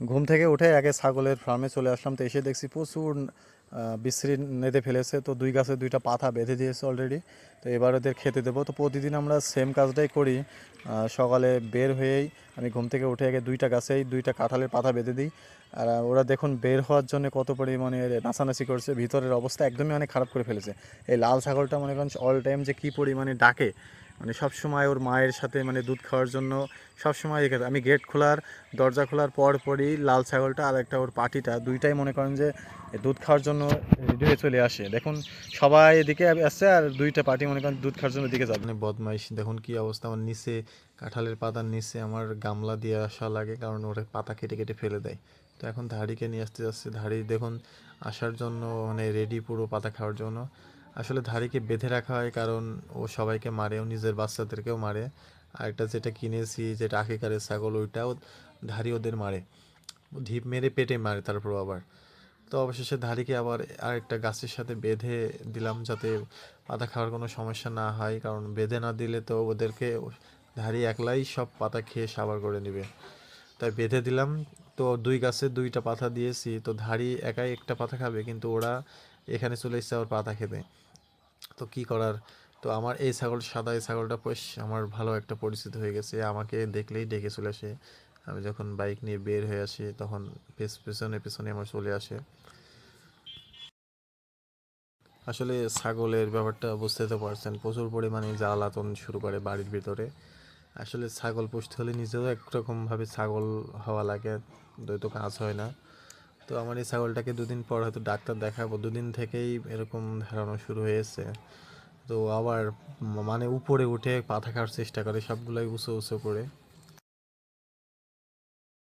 ঘুম থেকে উঠে আগে ছাগলের ফার্মে চলে আসলাম, তো এসে দেখছি প্রচুর বিশ্রী নেদে ফেলেছে, তো দুই গাছে দুইটা পাতা বেঁধে দিয়েছে অলরেডি তো এবার ওদের খেতে দেবো। তো প্রতিদিন আমরা সেম কাজটাই করি সকালে বের হয়েই আমি ঘুম থেকে উঠে আগে দুইটা গাছেই দুইটা কাঁঠালের পাতা বেঁধে দিই। আর ওরা দেখুন বের হওয়ার জন্য কত পরিমাণে নাচানাচি করছে, ভিতরের অবস্থা একদমই অনেক খারাপ করে ফেলেছে। এই লাল ছাগলটা মনে করেন অল টাইম যে কী পরিমাণে ডাকে মানে সব সময় ওর মায়ের সাথে মানে দুধ খাওয়ার জন্য সব সময় এখানে আমি গেট খোলার, দরজা খোলার পর পরই লাল ছাগলটা আর একটা ওর পাটিটা, দুইটাই মনে করেন যে দুধ খাওয়ার জন্য রেডি হয়ে চলে আসে। দেখুন, সবাই এদিকে আসছে আর দুইটা পার্টি মনে করেন দুধ খাওয়ার জন্য দিকে যাবে মানে বদমাইশ, দেখুন কি অবস্থা, আমার নিচে কাঁঠালের পাতার নিচে আমার গামলা দিয়ে আসা লাগে, কারণ ওরা পাতা কেটে কেটে ফেলে দেয়। তো এখন ধাড়িকে নিয়ে আসতে যাচ্ছে। ধাড়ি দেখুন, আসার জন্য মানে রেডি পুরো পাতা খাওয়ার জন্য। আসলে ধাড়িকে বেঁধে রাখা হয়, কারণ ও সবাইকে মারে, ও নিজের বাচ্চাদেরকেও মারে। আর একটা যেটা কিনেছি, যেটা আকিকারের ছাগল ওইটাও ধাড়ি ওদের মারে। ঢিপ মেরে পেটে মারে তারপর আবার। তো অবশেষে ধাড়িকে আবার আরেকটা গাছের সাথে বেঁধে দিলাম যাতে পাতা খাওয়ার কোনো সমস্যা না হয়, কারণ বেঁধে না দিলে তো ওদেরকে ধাড়ি একলাই সব পাতা খেয়ে সাবার করে নেবে। তাই বেঁধে দিলাম। তো দুই গাছে দুইটা পাতা দিয়েছি, তো ধাড়ি একাই একটা পাতা খাবে, কিন্তু ওরা এখানে চলে এসেছে, আবার পাতা খেতে তো কি করার? তো আমার এই ছাগল, সাদা এই ছাগলটা বেশ আমার ভালো একটা পরিচিত হয়ে গেছে। আমাকে দেখলেই ডেকে চলে আসে। আমি যখন বাইক নিয়ে বের হয়ে আসি, তখন পেছনে পেছনে আমার চলে আসে। আসলে ছাগলের ব্যাপারটা বুঝতে তো পারছেন, প্রচুর পরিমাণে জ্বালাতন শুরু করে বাড়ির ভিতরে। আসলে ছাগল পুষতে হলে নিজেও একরকমভাবে ছাগল হওয়া লাগে তো কাজ হয় না। তো আমার এই ছাগলটাকে দুদিন পর হয়তো ডাক্তার দেখাবো। দুদিন থেকেই এরকম ধারণা শুরু হয়েছে। তো আবার মানে উপরে উঠে পাতা খাওয়ার চেষ্টা করে সবগুলোই উঁচু উঁচু করে।